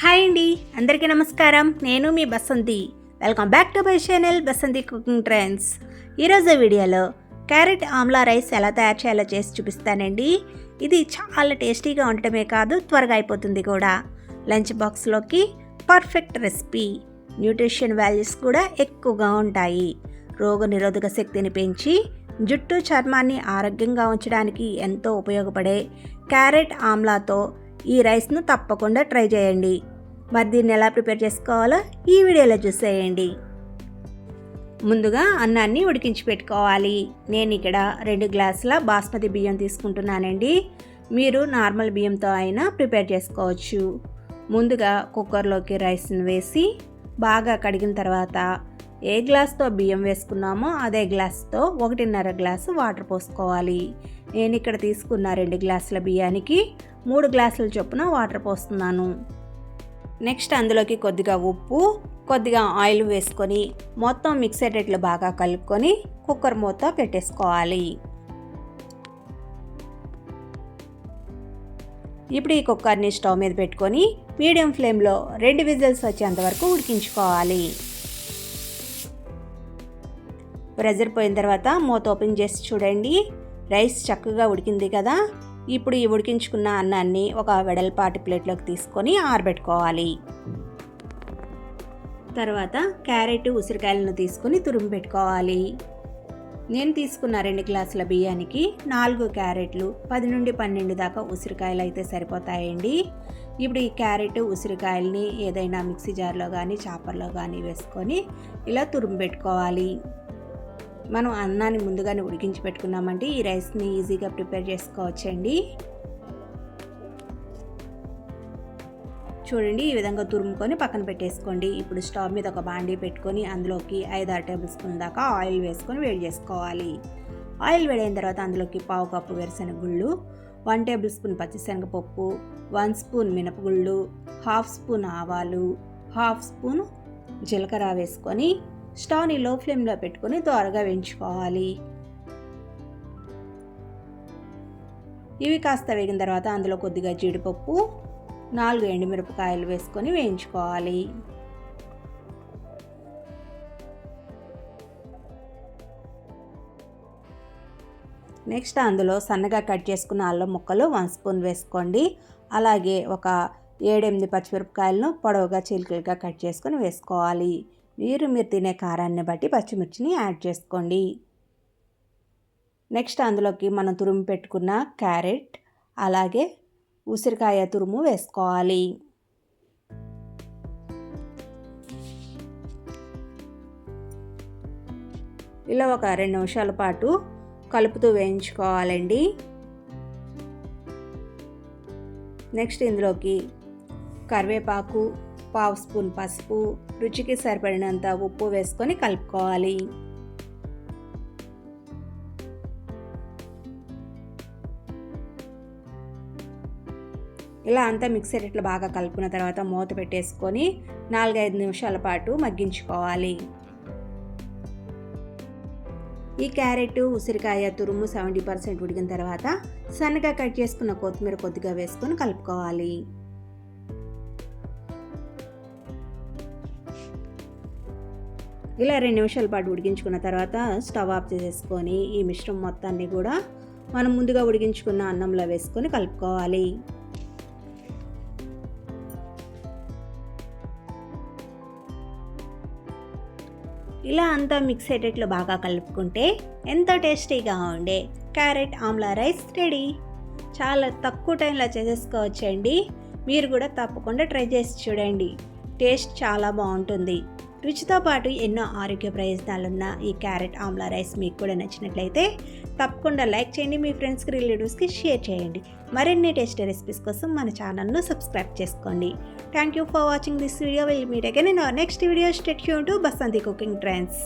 Hi అండి. అందరికీ నమస్కారం. నేను మీ Basanti. Welcome back to my channel Basanti cooking trends ఈరోజు వీడియోలో క్యారెట్ ఆమ్లా రైస్ ఎలా తయారు చేయాలో చేసి చూపిస్తానండి. ఇది చాలా టేస్టీగా ఉండటమే కాదు త్వరగా అయిపోతుంది కూడా. లంచ్ బాక్స్లోకి పర్ఫెక్ట్ రెసిపీ న్యూట్రిషన్ వాల్యూస్ కూడా ఎక్కువగా ఉంటాయి. రోగ నిరోధక శక్తిని పెంచి జుట్టు చర్మాన్ని ఆరోగ్యంగా ఉంచడానికి ఎంతో ఉపయోగపడే క్యారెట్ ఆమ్లాతో ఈ రైస్ను తప్పకుండా ట్రై చేయండి. మరి దీన్ని ఎలా ప్రిపేర్ చేసుకోవాలో ఈ వీడియోలో చూసేయండి. ముందుగా అన్నాన్ని ఉడికించి పెట్టుకోవాలి. నేను ఇక్కడ రెండు గ్లాసుల బాస్మతి బియ్యం తీసుకుంటున్నానండి. మీరు నార్మల్ బియ్యంతో అయినా ప్రిపేర్ చేసుకోవచ్చు. ముందుగా కుక్కర్లోకి రైస్ని వేసి బాగా కడిగిన తర్వాత ఏ గ్లాస్తో బియ్యం వేసుకున్నామో అదే గ్లాస్తో ఒకటిన్నర గ్లాసు వాటర్ పోసుకోవాలి. నేను ఇక్కడ తీసుకున్న రెండు గ్లాసుల బియ్యానికి మూడు గ్లాసుల చొప్పున వాటర్ పోస్తున్నాను. నెక్స్ట్ అందులోకి కొద్దిగా ఉప్పు కొద్దిగా ఆయిల్ వేసుకొని మొత్తం మిక్స్ అయ్యేటట్లు బాగా కలుపుకొని కుక్కర్ మూత పెట్టేసుకోవాలి. ఇప్పుడు ఈ కుక్కర్ని స్టవ్ మీద పెట్టుకొని మీడియం ఫ్లేమ్లో రెండు విజిల్స్ వచ్చేంత వరకు ఉడికించుకోవాలి. ప్రెజర్ పోయిన తర్వాత మూత ఓపెన్ చేసి చూడండి. రైస్ చక్కగా ఉడికింది కదా? ఇప్పుడు ఈ ఉడికించుకున్న అన్నాన్ని ఒక వెడల్పాటి ప్లేట్లోకి తీసుకొని ఆరబెట్టుకోవాలి. తర్వాత క్యారెట్ ఉసిరికాయలను తీసుకొని తురుము పెట్టుకోవాలి. నేను తీసుకున్న రెండు గ్లాసుల బియ్యానికి నాలుగు క్యారెట్లు పది నుండి పన్నెండు దాకా ఉసిరికాయలు అయితే సరిపోతాయండి. ఇప్పుడు ఈ క్యారెట్ ఉసిరికాయల్ని ఏదైనా మిక్సీ జార్లో కానీ చాపర్లో కానీ వేసుకొని ఇలా తురుము పెట్టుకోవాలి. మనం అన్నాన్ని ముందుగానే ఉడికించి పెట్టుకున్నామంటే ఈ రైస్ని ఈజీగా ప్రిపేర్ చేసుకోవచ్చండి. చూడండి ఈ విధంగా తురుముకొని పక్కన పెట్టేసుకోండి. ఇప్పుడు స్టవ్ మీద ఒక బాండీ పెట్టుకొని అందులోకి ఐదు ఆరు టేబుల్ స్పూన్ దాకా ఆయిల్ వేసుకొని వేడి చేసుకోవాలి. ఆయిల్ వేడైన తర్వాత అందులోకి పావు కప్పు వేరుశనగ గుళ్ళు వన్ టేబుల్ స్పూన్ పచ్చిశనగపప్పు వన్ స్పూన్ మినపగుళ్ళు హాఫ్ స్పూన్ ఆవాలు హాఫ్ స్పూన్ జీలకర్ర వేసుకొని స్టవ్ని లో ఫ్లేమ్లో పెట్టుకొని త్వరగా వేయించుకోవాలి. ఇవి కాస్త వేగిన తర్వాత అందులో కొద్దిగా జీడిపప్పు నాలుగు ఎండుమిరపకాయలు వేసుకొని వేయించుకోవాలి. నెక్స్ట్ అందులో సన్నగా కట్ చేసుకున్న అల్లం ముక్కలు వన్ స్పూన్ వేసుకోండి. అలాగే ఒక ఏడెనిమిది పచ్చిమిరపకాయలను పొడవుగా చిలుకలుగా కట్ చేసుకొని వేసుకోవాలి. మీరు మీరు తినే కారాన్ని బట్టి పచ్చిమిర్చిని యాడ్ చేసుకోండి. నెక్స్ట్ అందులోకి మనం తురుము పెట్టుకున్న క్యారెట్ అలాగే ఉసిరికాయ తురుము వేసుకోవాలి. ఇలా ఒక రెండు నిమిషాల పాటు కలుపుతూ వేయించుకోవాలండి. నెక్స్ట్ ఇందులోకి కరివేపాకు పావు స్పూన్ పసుపు రుచికి సరిపడినంత ఉప్పు వేసుకొని కలుపుకోవాలి. ఇలా అంతా మిక్సర్ ఇట్లా బాగా కలుపుకున్న తర్వాత మూత పెట్టేసుకొని నాలుగైదు నిమిషాల పాటు మగ్గించుకోవాలి. ఈ క్యారెట్ ఉసిరికాయ తురుము సెవెంటీ పర్సెంట్ ఉడికిన తర్వాత సన్నగా కట్ చేసుకున్న కొత్తిమీర కొద్దిగా వేసుకొని కలుపుకోవాలి. ఇలా రెండు నిమిషాల పాటు ఉడికించుకున్న తర్వాత స్టవ్ ఆఫ్ చేసేసుకొని ఈ మిశ్రమం మొత్తాన్ని కూడా మనం ముందుగా ఉడికించుకున్న అన్నంలో వేసుకొని కలుపుకోవాలి. ఇలా అంతా మిక్స్ అయ్యేటట్లు బాగా కలుపుకుంటే ఎంతో టేస్టీగా ఉండే క్యారెట్ ఆమ్లా రైస్ రెడీ. చాలా తక్కువ టైంలో చేసేసుకోవచ్చండి. మీరు కూడా తప్పకుండా ట్రై చేసి చూడండి. టేస్ట్ చాలా బాగుంటుంది. రుచితో పాటు ఎన్నో ఆరోగ్య ప్రయోజనాలున్న ఈ క్యారెట్ ఆమ్లా రైస్ మీకు కూడా నచ్చినట్లయితే తప్పకుండా లైక్ చేయండి. మీ ఫ్రెండ్స్కి రిలేటివ్స్కి షేర్ చేయండి. మరిన్ని టేస్టీ రెసిపీస్ కోసం మన ఛానల్ను సబ్స్క్రైబ్ చేసుకోండి. Thank you for watching this video will meet again in next video stay to Basanti cooking trends